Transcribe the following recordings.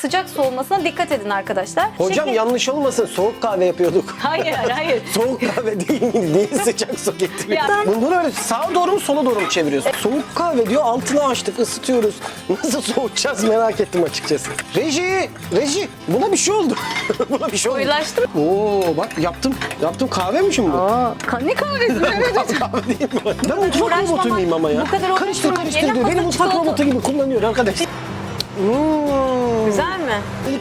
Sıcak soğumasına dikkat edin arkadaşlar. Hocam Şeker- yanlış olmasın soğuk kahve yapıyorduk. Hayır hayır. Soğuk kahve değil miydi? Niye sıcak su getiriyor? Ya- Bunu öyle sağa doğru mu sola doğru mu çeviriyorsun? Soğuk kahve diyor altını açtık ısıtıyoruz. Nasıl soğutacağız merak ettim açıkçası. Reji! Reji! Buna bir şey oldu. Buna bir şey oldu. Koyulaştı mı? Oo bak yaptım. Yaptım kahve mi şimdi bu? Aa, ne kahvesi kahve değil mi? Ben mutfak robotu muyum ama ya? bu kadar karıştır karıştır diyor. Beni mutfak robotu gibi kullanıyor arkadaş. Hmm. Güzel mi?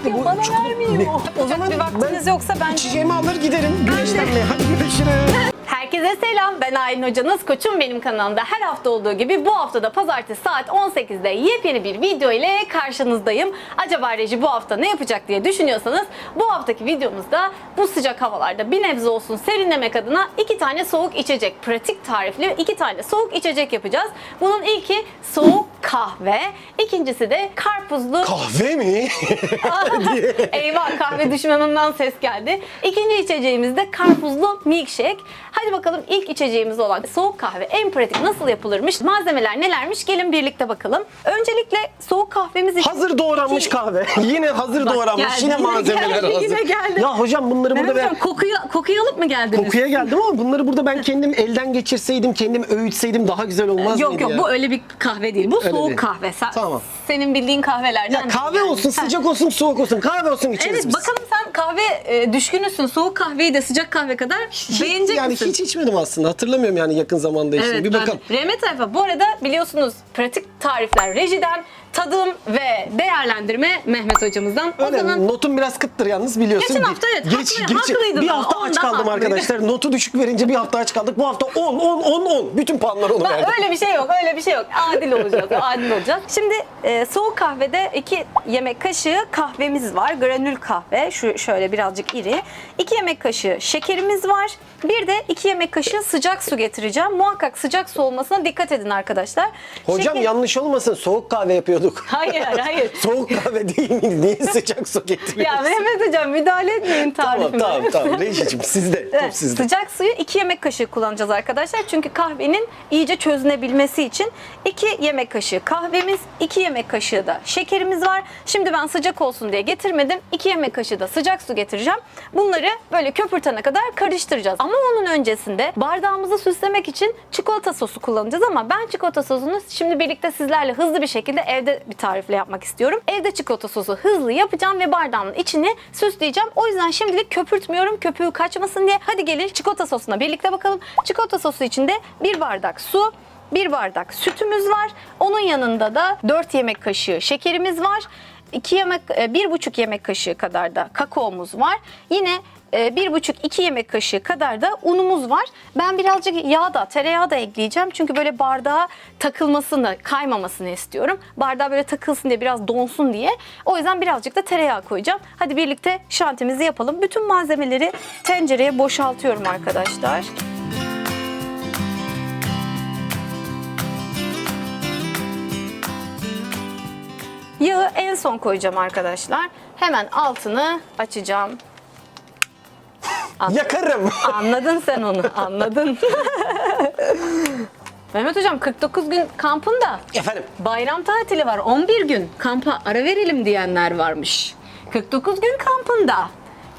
Ya bu bana vermeyin Ne? o. O zaman bir vaktiniz ben yoksa ben... içeceğimi alır giderim güneşlenmeye. Hadi görüşürüz. Herkese selam. Ben Aylin Hocanız. Koçum benim kanalımda her hafta olduğu gibi bu hafta da pazartesi saat 18'de yepyeni bir video ile karşınızdayım. Acaba reji bu hafta ne yapacak diye düşünüyorsanız bu haftaki videomuzda bu sıcak havalarda bir nebze olsun serinlemek adına iki tane soğuk içecek, pratik tarifli iki tane soğuk içecek yapacağız. Bunun ilki soğuk kahve, ikincisi de karpuzlu Kahve mi? Eyvah kahve düşmanından ses geldi. İkinci içeceğimiz de karpuzlu milkshake. Hadi bakalım ilk içeceğimiz olan soğuk kahve en pratik nasıl yapılırmış? Malzemeler nelermiş? Gelin birlikte bakalım. Öncelikle soğuk kahvemiz için... hazır doğranmış kahve. Yine hazır Bak, doğranmış. geldi, yine yine malzemeler geldi, hazır. yine geldi. Ya hocam bunları burada Mehmet ben hocam kokuyu, kokuyu alıp mı geldiniz? kokuya geldim ama bunları burada ben kendim elden geçirseydim, kendim öğütseydim daha güzel olmaz Yok mıydı yok ya? bu öyle bir kahve değil. Bu Öyle soğuk değil. kahve. Sen- Tamam. Senin bildiğin kahvelerden. Ya kahve yani. olsun, sıcak olsun, soğuk olsun. Kahve olsun içeriz Evet biz. bakalım sen kahve e, düşkünüsün. Soğuk kahveyi de sıcak kahve kadar Hiç- beğenecek yani misin? hiç içmedim aslında. Hatırlamıyorum yani yakın zamanda içtim. bir ben- bakalım. Reme tayfa. Bu arada biliyorsunuz pratik tarifler rejiden tadım ve değerlendirme Mehmet hocamızdan. Öyle o zaman notum biraz kıttır yalnız biliyorsun. Geçen Bir- hafta evet, haklı- haklıydın Bir ama hafta aç kaldım haklıydın. arkadaşlar. Notu düşük verince bir hafta aç kaldık. Bu hafta 10 10 10 10. Bütün puanlar onu verdi. öyle bir şey yok, öyle bir şey yok. Adil olacağız, adil olacağız. Şimdi e, soğuk kahvede 2 yemek kaşığı kahvemiz var. Granül kahve, şu şöyle birazcık iri. 2 yemek kaşığı şekerimiz var. Bir de 2 yemek kaşığı sıcak su getireceğim. Muhakkak sıcak su olmasına dikkat edin arkadaşlar. Hocam Şeker- yanlış olmasın. Soğuk kahve yapıyorduk. Hayır, hayır. Soğuk kahve değil miydi? Niye sıcak su ya getiriyorsun? Mehmet hocam müdahale etmeyin Tamam tarifime. tamam tamam. Rejicim sizde. Top Evet, sizde. sıcak suyu 2 yemek kaşığı kullanacağız arkadaşlar. Çünkü kahvenin iyice çözünebilmesi için 2 yemek kaşığı kahvemiz, 2 yemek kaşığı da şekerimiz var. Şimdi ben sıcak olsun diye getirmedim. 2 yemek kaşığı da sıcak su getireceğim. Bunları böyle köpürtene kadar karıştıracağız. Ama onun öncesinde bardağımızı süslemek için çikolata sosu kullanacağız ama ben çikolata sosunu şimdi birlikte sizlerle hızlı bir şekilde evde bir tarifle yapmak istiyorum. Evde çikolata sosu hızlı yapacağım ve bardağımın içini süsleyeceğim. O yüzden şimdilik köpürtmüyorum köpüğü kaçmasın diye. Hadi gelin çikolata sosuna birlikte bakalım. Çikolata sosu içinde bir bardak su, bir bardak sütümüz var. Onun yanında da 4 yemek kaşığı şekerimiz var. 2 yemek, e, bir buçuk yemek kaşığı kadar da kakaomuz var. Yine e, bir buçuk iki yemek kaşığı kadar da unumuz var. Ben birazcık yağ da tereyağı da ekleyeceğim. Çünkü böyle bardağa takılmasını, kaymamasını istiyorum. Bardağa böyle takılsın diye biraz donsun diye. O yüzden birazcık da tereyağı koyacağım. Hadi birlikte şantimizi yapalım. Bütün malzemeleri tencereye boşaltıyorum arkadaşlar. Yağı en son koyacağım arkadaşlar. Hemen altını açacağım. Yakarım. Anladın sen onu, anladın. Mehmet Hocam 49 gün kampında Efendim. bayram tatili var. 11 gün kampa ara verelim diyenler varmış. 49 gün kampında.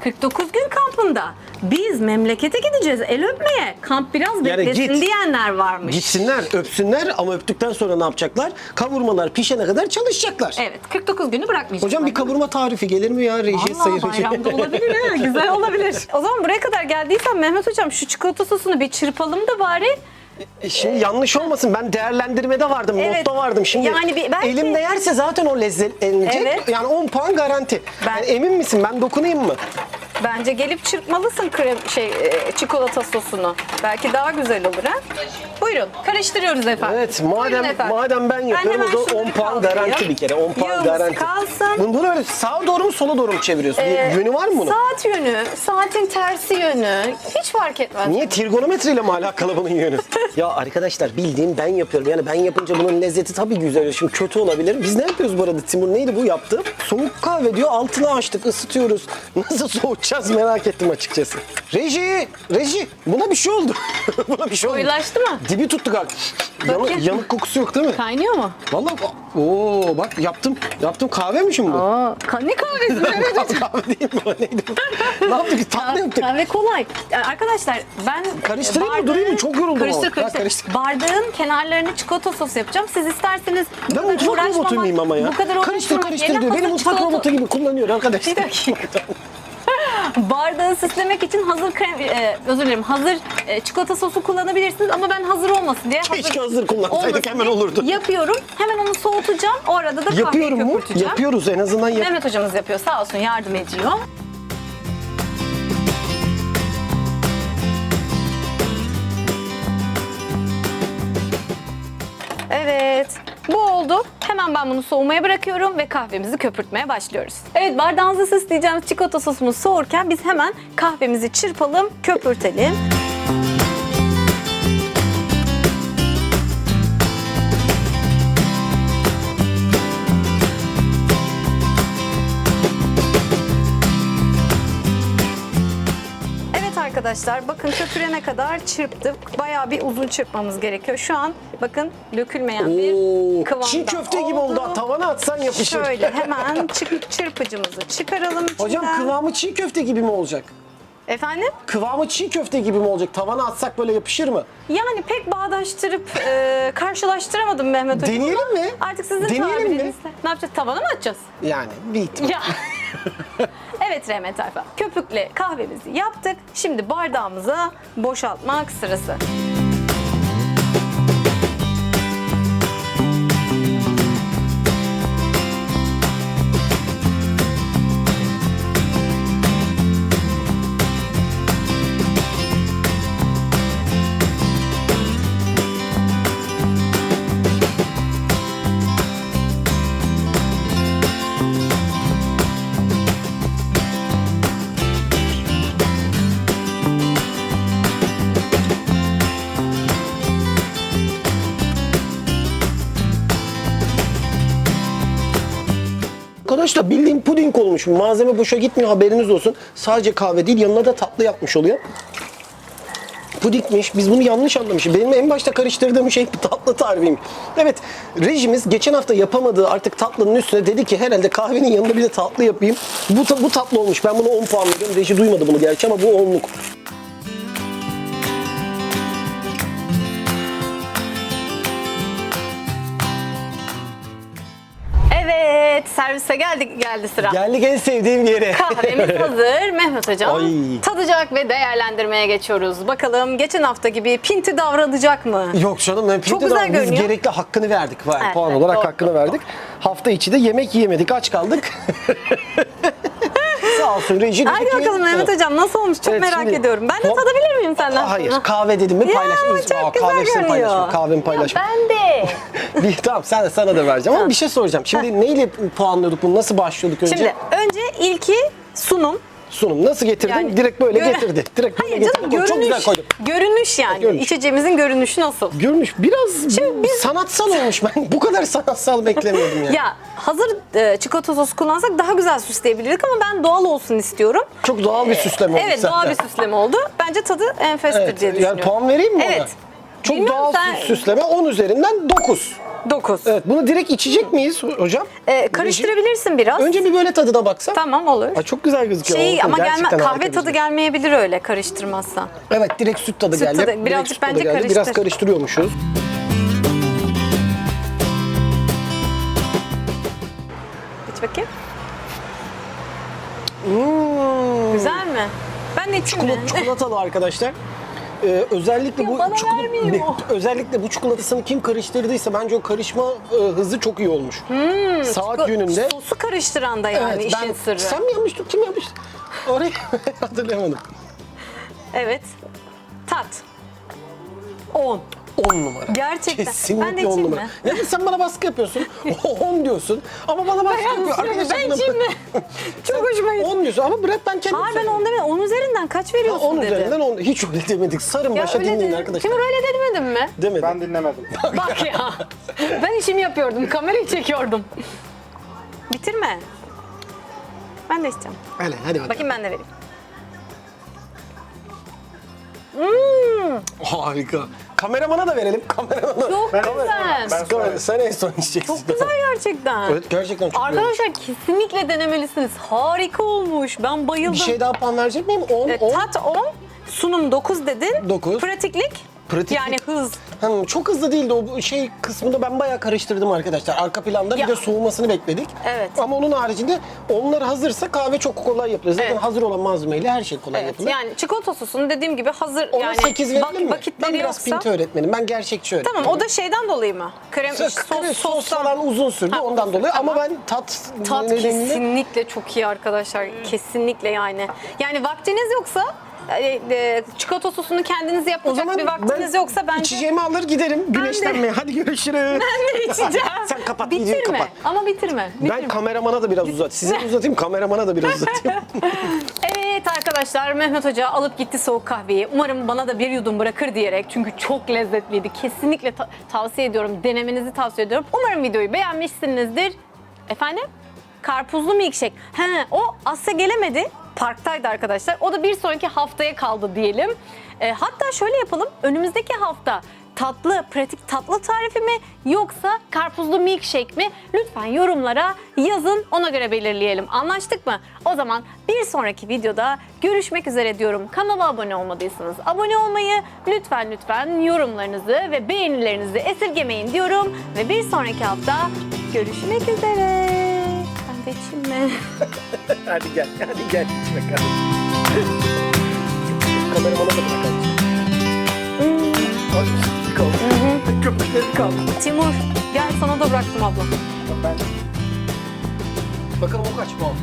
49 gün kampında. Biz memlekete gideceğiz el öpmeye. Kamp biraz beklesin git. diyenler varmış. Gitsinler, öpsünler ama öptükten sonra ne yapacaklar? Kavurmalar pişene kadar çalışacaklar. Evet 49 günü bırakmayacağız. Hocam bir kavurma tarifi gelir mi ya reji sayın bayramda olabilir ha. Güzel olabilir. O zaman buraya kadar geldiysen Mehmet Hocam şu çikolata sosunu bir çırpalım da bari. E Şimdi yanlış olmasın ben değerlendirmede vardım, Evet. notta vardım. Şimdi Yani bir- belki- elimde yerse zaten o lezzetlenecek. Evet. Yani 10 puan garanti. Ben- Yani emin misin ben dokunayım mı? Bence gelip çırpmalısın krem şey e, çikolata sosunu. Belki daha güzel olur ha. Buyurun karıştırıyoruz efendim. Evet Buyurun madem efendim. madem ben yapıyorum hemen o zaman 10 şunları puan kaldırayım. garanti bir kere. 10 puan Yağımız garanti. kalsın. Bunu, bunu öyle sağa doğru mu sola doğru mu çeviriyorsun? Ee, Yönü var mı bunun? Saat yönü, saatin tersi yönü hiç fark etmez. Niye trigonometriyle mi alakalı bunun yönü? ya arkadaşlar bildiğim ben yapıyorum. Yani ben yapınca bunun lezzeti tabii güzel oluyor. Şimdi kötü olabilir. Biz ne yapıyoruz bu arada Timur? Neydi bu yaptığım? Soğuk kahve diyor altını açtık ısıtıyoruz. Nasıl soğutacağız merak ettim açıkçası. Reji! Reji! Buna bir şey oldu. Buna bir şey oldu. Koyulaştı mı? Dibi dibi tuttu galiba. Yanık, kokusu yok değil mi? Kaynıyor mu? Vallahi oo bak yaptım. Yaptım kahve mi şimdi bu? Aa, ka- ne kahvesi Mehmet kahve değil mi? Neydi bu? ne yaptık? Tatlı yaptık. Kahve kolay. Arkadaşlar ben Karıştırayım mı, durayım mı? Çok yoruldum Karıştır ama. karıştır. Karıştır. Bardağın kenarlarını çikolata sosu yapacağım. Siz isterseniz Ben mutfak robotu muyum ama ya? Bu kadar karıştır karıştır diyor. Beni mutfak robotu gibi kullanıyor arkadaşlar. Bir dakika. Bardağı süslemek için hazır krem, e, özür dilerim hazır e, çikolata sosu kullanabilirsiniz ama ben hazır olmasın diye Keşke hazır kullansaydık, olmasın hemen diye olurdu. Yapıyorum. Hemen onu soğutacağım. O arada da kahveyi Yapıyorum mu? köpürteceğim. Yapıyoruz en azından yap. Mehmet hocamız yapıyor sağ olsun yardım ediyor. Hemen ben bunu soğumaya bırakıyorum ve kahvemizi köpürtmeye başlıyoruz. Evet bardağınızı süsleyeceğimiz çikolata sosumuz soğurken biz hemen kahvemizi çırpalım, köpürtelim. Arkadaşlar bakın köpürene kadar çırptık. Bayağı bir uzun çırpmamız gerekiyor. Şu an bakın dökülmeyen bir kıvamda çiğ köfte gibi oldu. Tavana atsan yapışır. Şöyle hemen çırpıcımızı çıkaralım Hocam içinden. kıvamı çiğ köfte gibi mi olacak? Efendim? Kıvamı çiğ köfte gibi mi olacak? Tavana atsak böyle yapışır mı? Yani pek bağdaştırıp e, karşılaştıramadım Mehmet Hocam. Deneyelim mi? Artık sizin Deneyelim mi? tabirinizle. Ne yapacağız? Tavana mı atacağız? Yani bir ihtimal. Ya. evet Rehmet Tayfa. Köpükle kahvemizi yaptık. Şimdi bardağımıza boşaltmak sırası. Arkadaşlar bildiğin puding olmuş. Malzeme boşa gitmiyor haberiniz olsun. Sadece kahve değil yanına da tatlı yapmış oluyor. Pudingmiş. Biz bunu yanlış anlamışız. Benim en başta karıştırdığım şey tatlı tarifiymiş. Evet rejimiz geçen hafta yapamadığı artık tatlının üstüne dedi ki herhalde kahvenin yanında bir de tatlı yapayım. Bu, bu tatlı olmuş. Ben buna 10 puan veriyorum. Reji duymadı bunu gerçi ama bu 10'luk. Evet servise geldik geldi sıra. Geldik en sevdiğim yere. Kahvemiz hazır. Mehmet Hocam Ay. tadacak ve değerlendirmeye geçiyoruz. Bakalım geçen hafta gibi pinti davranacak mı? Yok canım ben Çok Pinti güzel biz görünüyor. gerekli hakkını verdik. Var, Evet, puan evet, olarak doğru, hakkını doğru, verdik. Hafta içi de yemek yiyemedik aç kaldık. Sağ olsun reji dedi Hadi ki- bakalım Mehmet Hocam nasıl olmuş çok Evet, merak şimdi- ediyorum. Ben de tadabilir miyim senden Hayır sonra? kahve dedim mi Ya, paylaş. çok güzel kahvesini görünüyor. Kahvemi paylaşma. Ben de. Bir, tamam sen sana da vereceğim ama bir şey soracağım. Şimdi neyle puanlıyorduk bunu? Nasıl başlıyorduk önce? Şimdi önce ilki sunum. Sunum nasıl getirdin? Yani Direkt böyle göre- getirdi. Direkt böyle Hayır getirdi. canım Çok güzel görünüş. koydum. Görünüş yani. Görünüş. İçeceğimizin görünüşü nasıl? Görünüş biraz sanatsal olmuş. Ben bu kadar sanatsal beklemiyordum yani. Ya hazır e, çikolata sosu kullansak daha güzel süsleyebilirdik ama ben doğal olsun istiyorum. Çok doğal bir süsleme oldu Evet doğal bir süsleme oldu. Bence tadı enfestir Evet, diye yani düşünüyorum. puan vereyim mi ona? Evet. Çok Bilmiyorum, doğal sen- süsleme 10 üzerinden 9. 9. Evet bunu direkt içecek miyiz hocam? E, karıştırabilirsin biraz. Önce bir böyle tadına baksan. Tamam olur. Ay çok güzel gözüküyor. Şey Olsun, ama gelme, gerçekten harika kahve tadı gözüküyor. gelmeyebilir öyle karıştırmazsan. Evet direkt süt tadı Süt geldi. tadı, Direkt birazcık süt tadı bence geldi. Biraz karıştır. karıştırıyormuşuz. İç bakayım. Hmm. Güzel mi? Ben de içeyim mi? Çikolat, çikolatalı arkadaşlar. Ee, özellikle Ya bu bana vermiyor. Ne- özellikle bu çikolatasını kim karıştırdıysa bence o karışma e, hızı çok iyi olmuş. Saat Bu yönünde. Sosu karıştıran da yani Evet, işin ben, sırrı. Sen mi yapmıştın? Kim yapmıştı? Orayı hatırlayamadım. Evet. Tat. 10. 10 numara. Gerçekten. Kesinlikle Ben de 10 içeyim numara. mi? Yani sen bana baskı yapıyorsun. 10 diyorsun. Ama bana baskı yapıyor. Arkadaşlar ben içeyim mi? Çok hoşuma gitti. 10 diyorsun ama Brett ben kendim Hayır ben 10 demedim. 10 üzerinden kaç veriyorsun 10 dedim. üzerinden 10. Hiç öyle demedik. Sarın Ya başa öyle dinleyin dedim. arkadaşlar. Timur öyle demedim mi? Demedim. Ben dinlemedim. Bak ya. Ben işimi yapıyordum. Kamerayı çekiyordum. Bitirme. Ben de isteyeceğim. Hadi, hadi bakalım. Bakayım ben de vereyim. Hmm, Harika. Kameramana da verelim. Kameramana. Çok Ben- güzel. ben- Kamera- sen en son içeceksin. Çok güzel gerçekten. Evet gerçekten çok güzel. Arkadaşlar kesinlikle denemelisiniz. Harika olmuş. Ben bayıldım. Bir şey daha puan verecek miyim? 10, E, 10. tat 10, sunum 9 dedin. Dokuz. Pratiklik? Pratiklik. Yani hız. Hmm, çok hızlı değildi o şey kısmında ben bayağı karıştırdım arkadaşlar. Arka planda Ya. bir de soğumasını bekledik. Evet. Ama onun haricinde onlar hazırsa kahve çok kolay yapılır. Zaten Evet. hazır olan malzemeyle her şey kolay Evet, yapılır. yani çikolata sosunu dediğim gibi hazır Ona yani 8 verelim vak- mi? Ben vakitleri biraz yoksa. pinti öğretmenim. Ben gerçekçi öğretmenim. Tamam o da şeyden dolayı mı? Krem Sos, sos, sos, sostan. falan uzun sürdü Ha, ondan uzun, dolayı ama tamam. ben tat, Tat nedeniyle kesinlikle çok iyi arkadaşlar. Kesinlikle yani. Yani vaktiniz yoksa e, e, çikolata sosunu kendiniz yapacak bir vaktiniz yoksa bence içeceğimi alır giderim güneşlenmeye. Hadi görüşürüz. ben de içeceğim. Sen kapat, videoyu bitirme. kapat. Ama bitirme. bitirme. Ben kameramana da biraz uzat. Size uzatayım, kameramana da biraz uzatayım. Evet arkadaşlar Mehmet Hoca alıp gitti soğuk kahveyi. Umarım bana da bir yudum bırakır diyerek çünkü çok lezzetliydi. Kesinlikle ta- tavsiye ediyorum. Denemenizi tavsiye ediyorum. Umarım videoyu beğenmişsinizdir. Efendim? Karpuzlu milkshake. He, o Asya gelemedi. Parktaydı arkadaşlar. O da bir sonraki haftaya kaldı diyelim. E, hatta şöyle yapalım. Önümüzdeki hafta tatlı, pratik tatlı tarifi mi yoksa karpuzlu milkshake mi? Lütfen yorumlara yazın ona göre belirleyelim. Anlaştık mı? O zaman bir sonraki videoda görüşmek üzere diyorum. Kanala abone olmadıysanız abone olmayı, lütfen lütfen yorumlarınızı ve beğenilerinizi esirgemeyin diyorum. Ve bir sonraki hafta görüşmek üzere. İçeyim mi? hadi gel, hadi gel. iç bakalım. kameramana da bırakalım. Hadi, kaldı. Köpekleri kaldı. Timur gel sana da bıraktım abla. Ben... Bakalım o kaç puan?